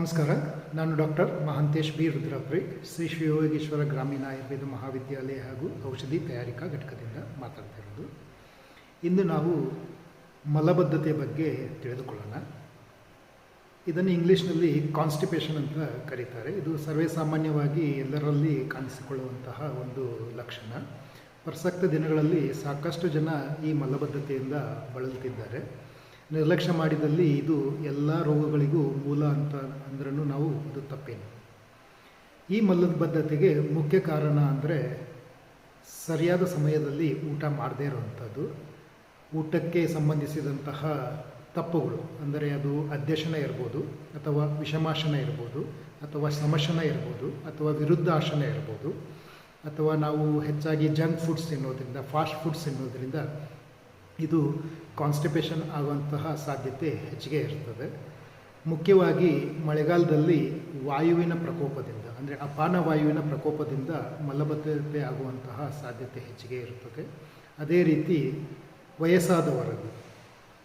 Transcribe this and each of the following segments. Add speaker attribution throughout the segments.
Speaker 1: ನಮಸ್ಕಾರ, ನಾನು doctor Mahantesh B. Rudrapuri, Shri Shivayogeshwara ಗ್ರಾಮೀಣ ಆಯುರ್ವೇದ ಮಹಾವಿದ್ಯಾಲಯ ಹಾಗೂ ಔಷಧಿ ತಯಾರಿಕಾ ಘಟಕದಿಂದ ಮಾತಾಡ್ತಿರೋದು ಇಂದು ನಾವು ಮಲಬದ್ಧತೆ ಬಗ್ಗೆ ತಿಳಿದುಕೊಳ್ಳೋಣ. ಇದನ್ನು ಇಂಗ್ಲೀಷ್ನಲ್ಲಿ ಕಾನ್ಸ್ಟಿಪೇಷನ್ ಅಂತ ಕರೀತಾರೆ. ಇದು ಸರ್ವೇ ಸಾಮಾನ್ಯವಾಗಿ ಎಲ್ಲರಲ್ಲಿ ಕಾಣಿಸಿಕೊಳ್ಳುವಂತಹ ಒಂದು ಲಕ್ಷಣ. ಪ್ರಸಕ್ತ ದಿನಗಳಲ್ಲಿ ಸಾಕಷ್ಟು ಜನ ಈ ಮಲಬದ್ಧತೆಯಿಂದ ಬಳಲುತ್ತಿದ್ದಾರೆ. ನಿರ್ಲಕ್ಷ್ಯ ಮಾಡಿದಲ್ಲಿ ಇದು ಎಲ್ಲ ರೋಗಗಳಿಗೂ ಮೂಲ ಅಂತ ಅಂದ್ರೂ ನಾವು ಅದು ತಪ್ಪೇನು. ಈ ಮಲಬದ್ಧತೆಗೆ ಮುಖ್ಯ ಕಾರಣ ಅಂದರೆ ಸರಿಯಾದ ಸಮಯದಲ್ಲಿ ಊಟ ಮಾಡದೇ ಇರುವಂಥದ್ದು, ಊಟಕ್ಕೆ ಸಂಬಂಧಿಸಿದಂತಹ ತಪ್ಪುಗಳು, ಅಂದರೆ ಅದು ಅಧ್ಯಶನ ಇರ್ಬೋದು, ಅಥವಾ ವಿಷಮಾಶನ ಇರ್ಬೋದು, ಅಥವಾ ಸಮಶನ ಇರ್ಬೋದು, ಅಥವಾ ವಿರುದ್ಧಾಶನ ಇರ್ಬೋದು, ಅಥವಾ ನಾವು ಹೆಚ್ಚಾಗಿ ಜಂಕ್ ಫುಡ್ಸ್ ತಿನ್ನೋದ್ರಿಂದ ಫಾಸ್ಟ್ ಫುಡ್ಸ್ ತಿನ್ನೋದ್ರಿಂದ ಇದು ಕಾನ್ಸ್ಟಿಪೇಷನ್ ಆಗುವಂತಹ ಸಾಧ್ಯತೆ ಹೆಚ್ಚಿಗೆ ಇರ್ತದೆ. ಮುಖ್ಯವಾಗಿ ಮಳೆಗಾಲದಲ್ಲಿ ವಾಯುವಿನ ಪ್ರಕೋಪದಿಂದ, ಅಂದರೆ ಅಪಾನ ವಾಯುವಿನ ಪ್ರಕೋಪದಿಂದ ಮಲಬದ್ಧತೆ ಆಗುವಂತಹ ಸಾಧ್ಯತೆ ಹೆಚ್ಚಿಗೆ ಇರುತ್ತದೆ. ಅದೇ ರೀತಿ ವಯಸ್ಸಾದವರಲ್ಲಿ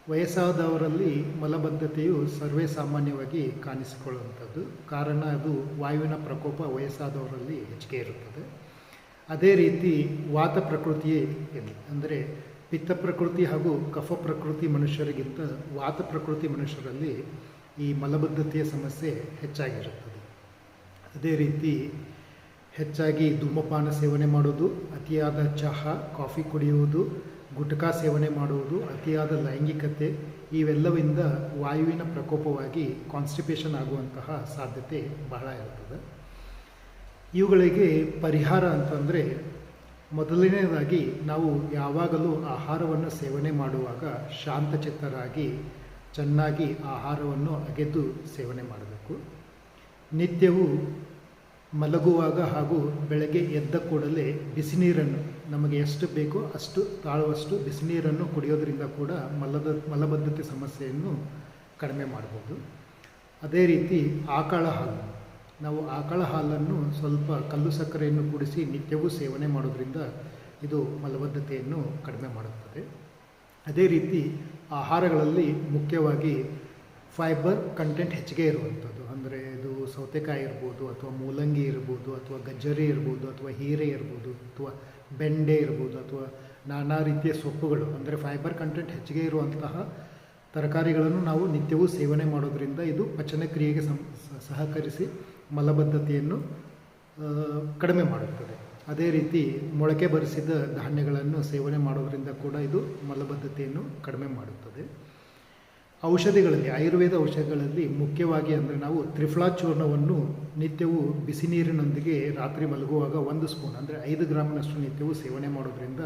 Speaker 1: ವಯಸ್ಸಾದವರಲ್ಲಿ ಮಲಬದ್ಧತೆಯು ಸರ್ವೇ ಸಾಮಾನ್ಯವಾಗಿ ಕಾಣಿಸಿಕೊಳ್ಳುವಂಥದ್ದು. ಕಾರಣ ಅದು ವಾಯುವಿನ ಪ್ರಕೋಪ ವಯಸ್ಸಾದವರಲ್ಲಿ ಹೆಚ್ಚಿಗೆ ಇರುತ್ತದೆ. ಅದೇ ರೀತಿ ವಾತ ಪ್ರಕೃತಿಯೇ ಅಂದರೆ ಪಿತ್ತ ಪ್ರಕೃತಿ ಹಾಗೂ ಕಫ ಪ್ರಕೃತಿ ಮನುಷ್ಯರಿಗಿಂತ ವಾತ ಪ್ರಕೃತಿ ಮನುಷ್ಯರಲ್ಲಿ ಈ ಮಲಬದ್ಧತೆಯ ಸಮಸ್ಯೆ ಹೆಚ್ಚಾಗಿರುತ್ತದೆ. ಅದೇ ರೀತಿ ಹೆಚ್ಚಾಗಿ ಧೂಮಪಾನ ಸೇವನೆ ಮಾಡೋದು, ಅತಿಯಾದ ಚಹಾ, ಕಾಫಿ ಕುಡಿಯುವುದು, ಗುಟ್ಕಾ ಸೇವನೆ ಮಾಡುವುದು, ಅತಿಯಾದ ಲೈಂಗಿಕತೆ, ಇವೆಲ್ಲವಿಂದ ವಾಯುವಿನ ಪ್ರಕೋಪವಾಗಿ ಕಾನ್ಸ್ಟಿಪೇಷನ್ ಆಗುವಂತಹ ಸಾಧ್ಯತೆ ಬಹಳ ಇರ್ತದೆ ಇವುಗಳಿಗೆ ಪರಿಹಾರ ಅಂತಂದರೆ ಮೊದಲನೇದಾಗಿ ನಾವು ಯಾವಾಗಲೂ ಆಹಾರವನ್ನು ಸೇವನೆ ಮಾಡುವಾಗ ಶಾಂತಚಿತ್ತರಾಗಿ ಚೆನ್ನಾಗಿ ಆಹಾರವನ್ನು ಅಗೆದು ಸೇವನೆ ಮಾಡಬೇಕು. ನಿತ್ಯವೂ ಮಲಗುವಾಗ ಹಾಗೂ ಬೆಳಗ್ಗೆ ಎದ್ದ ಕೂಡಲೇ ಬಿಸಿ ನೀರನ್ನು ನಮಗೆ ಎಷ್ಟು ಬೇಕೋ ಅಷ್ಟು ತಾಳುವಷ್ಟು ಬಿಸಿ ನೀರನ್ನು ಕುಡಿಯೋದ್ರಿಂದ ಕೂಡ ಮಲದ, ಮಲಬದ್ಧತೆ ಸಮಸ್ಯೆಯನ್ನು ಕಡಿಮೆ ಮಾಡ್ಬೋದು. ಅದೇ ರೀತಿ ಆಕಳ ಹಾಲು. ನಾವು ಆಕಳ ಹಾಲನ್ನು ಸ್ವಲ್ಪ ಕಲ್ಲು ಸಕ್ಕರೆಯನ್ನು ಕೂಡಿಸಿ ನಿತ್ಯವೂ ಸೇವನೆ ಮಾಡೋದ್ರಿಂದ ಇದು ಮಲಬದ್ಧತೆಯನ್ನು ಕಡಿಮೆ ಮಾಡುತ್ತದೆ. ಅದೇ ರೀತಿ ಆಹಾರಗಳಲ್ಲಿ ಮುಖ್ಯವಾಗಿ ಫೈಬರ್ ಕಂಟೆಂಟ್ ಹೆಚ್ಚಿಗೆ ಇರುವಂಥದ್ದು. ಅಂದರೆ ಇದು ಸೌತೆಕಾಯಿ ಇರ್ಬೋದು, ಅಥವಾ ಮೂಲಂಗಿ ಇರ್ಬೋದು, ಅಥವಾ ಗಜ್ಜರಿ ಇರ್ಬೋದು, ಅಥವಾ ಹೀರೆ ಇರ್ಬೋದು, ಅಥವಾ ಬೆಂಡೆ ಇರ್ಬೋದು, ಅಥವಾ ನಾನಾ ರೀತಿಯ ಸೊಪ್ಪುಗಳು. ಅಂದರೆ ಫೈಬರ್ ಕಂಟೆಂಟ್ ಹೆಚ್ಚಿಗೆ ಇರುವಂತಹ ತರಕಾರಿಗಳನ್ನು ನಾವು ನಿತ್ಯವೂ ಸೇವನೆ ಮಾಡೋದರಿಂದ ಇದು ಪಚನ ಕ್ರಿಯೆಗೆ ಸಹಕರಿಸಿ ಮಲಬದ್ಧತೆಯನ್ನು ಕಡಿಮೆ ಮಾಡುತ್ತದೆ. ಅದೇ ರೀತಿ ಮೊಳಕೆ ಬರಿಸಿದ ಧಾನ್ಯಗಳನ್ನು ಸೇವನೆ ಮಾಡೋದರಿಂದ ಕೂಡ ಇದು ಮಲಬದ್ಧತೆಯನ್ನು ಕಡಿಮೆ ಮಾಡುತ್ತದೆ. ಔಷಧಿಗಳಲ್ಲಿ, ಆಯುರ್ವೇದ ಔಷಧಿಗಳಲ್ಲಿ ಮುಖ್ಯವಾಗಿ ಅಂದರೆ ನಾವು ತ್ರಿಫ್ಲಾ ಚೂರ್ಣವನ್ನು ನಿತ್ಯವೂ ಬಿಸಿ ನೀರಿನೊಂದಿಗೆ ರಾತ್ರಿ ಮಲಗುವಾಗ ಒಂದು ಸ್ಪೂನ್ ಅಂದರೆ ಐದು ಗ್ರಾಮ್ನಷ್ಟು ನಿತ್ಯವೂ ಸೇವನೆ ಮಾಡೋದರಿಂದ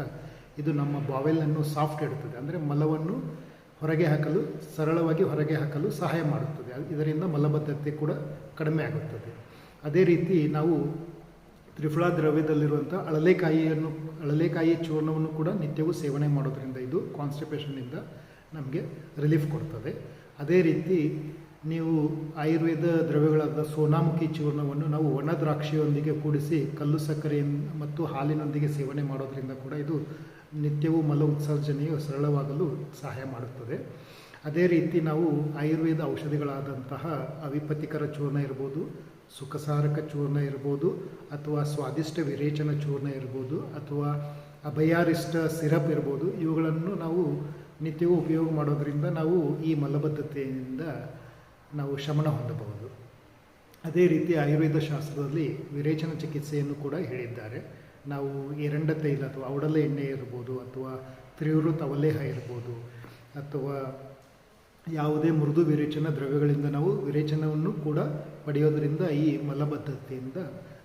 Speaker 1: ಇದು ನಮ್ಮ ಬಾವೆಲನ್ನು ಸಾಫ್ಟ್ ಇಡುತ್ತದೆ ಅಂದರೆ ಮಲವನ್ನು ಹೊರಗೆ ಹಾಕಲು, ಸರಳವಾಗಿ ಹೊರಗೆ ಹಾಕಲು ಸಹಾಯ ಮಾಡುತ್ತದೆ. ಇದರಿಂದ ಮಲಬದ್ಧತೆ ಕೂಡ ಕಡಿಮೆ ಆಗುತ್ತದೆ. ಅದೇ ರೀತಿ ನಾವು ತ್ರಿಫಲಾ ದ್ರವ್ಯದಲ್ಲಿರುವಂಥ ಅಳಲೆಕಾಯಿಯನ್ನು ಅಳಲೆಕಾಯಿ ಚೂರ್ಣವನ್ನು ಕೂಡ ನಿತ್ಯವೂ ಸೇವನೆ ಮಾಡೋದ್ರಿಂದ ಇದು ಕಾನ್ಸ್ಟಿಪೇಷನ್ನಿಂದ ನಮಗೆ ರಿಲೀಫ್ ಕೊಡ್ತದೆ. ಅದೇ ರೀತಿ ನೀವು ಆಯುರ್ವೇದ ದ್ರವ್ಯಗಳಾದ ಸೋನಾಮುಖಿ ಚೂರ್ಣವನ್ನು ನಾವು ಒಣ ದ್ರಾಕ್ಷಿಯೊಂದಿಗೆ ಕೂಡಿಸಿ ಕಲ್ಲು ಸಕ್ಕರೆಯನ್ನು ಮತ್ತು ಹಾಲಿನೊಂದಿಗೆ ಸೇವನೆ ಮಾಡೋದ್ರಿಂದ ಕೂಡ ಇದು ನಿತ್ಯವೂ ಮಲ ಉತ್ಸರ್ಜನೆಯು ಸರಳವಾಗಲು ಸಹಾಯ ಮಾಡುತ್ತದೆ. ಅದೇ ರೀತಿ ನಾವು ಆಯುರ್ವೇದ ಔಷಧಿಗಳಾದಂತಹ ಅವಿಪತಿಕರ ಚೂರ್ಣ ಇರ್ಬೋದು ಸುಖಸಾರಕ ಚೂರ್ಣ ಇರ್ಬೋದು, ಅಥವಾ ಸ್ವಾದಿಷ್ಟ ವಿರೇಚನ ಚೂರ್ಣ ಇರ್ಬೋದು, ಅಥವಾ ಅಭಯಾರಿಷ್ಟ ಸಿರಪ್ ಇರ್ಬೋದು, ಇವುಗಳನ್ನು ನಾವು ನಿತ್ಯವೂ ಉಪಯೋಗ ಮಾಡೋದರಿಂದ ನಾವು ಈ ಮಲಬದ್ಧತೆಯಿಂದ ನಾವು ಶಮನ ಹೊಂದಬಹುದು. ಅದೇ ರೀತಿ ಆಯುರ್ವೇದ ಶಾಸ್ತ್ರದಲ್ಲಿ ವಿರೇಚನ ಚಿಕಿತ್ಸೆಯನ್ನು ಕೂಡ ಹೇಳಿದ್ದಾರೆ. ನಾವು ಎರಂಡ ತೈಲ ಅಥವಾ ಔಡಲೆ ಎಣ್ಣೆ ಇರ್ಬೋದು, ಅಥವಾ ತ್ರಿವೃತ ಅವಲೇಹ ಇರ್ಬೋದು, ಅಥವಾ ಯಾವುದೇ ಮೃದು ವಿರೇಚನ ದ್ರವ್ಯಗಳಿಂದ ನಾವು ವಿರೇಚನವನ್ನು ಕೂಡ ಪಡೆಯೋದರಿಂದ ಈ ಮಲಬದ್ಧತೆಯಿಂದ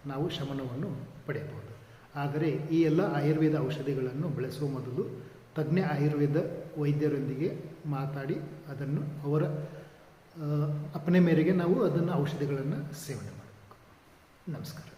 Speaker 1: ನಾವು ಶಮನವನ್ನು ಪಡೆಯಬಹುದು. ಆದರೆ ಈ ಎಲ್ಲ ಆಯುರ್ವೇದ ಔಷಧಿಗಳನ್ನು ಬಳಸುವ ಮೊದಲು ತಜ್ಞ ಆಯುರ್ವೇದ ವೈದ್ಯರೊಂದಿಗೆ ಮಾತಾಡಿ ಅದನ್ನು ಅವರ ಅಪ್ಪನೆ ಮೇರೆಗೆ ನಾವು ಅದನ್ನು ಔಷಧಿಗಳನ್ನು ಸೇವನೆ ಮಾಡಬೇಕು. ನಮಸ್ಕಾರ.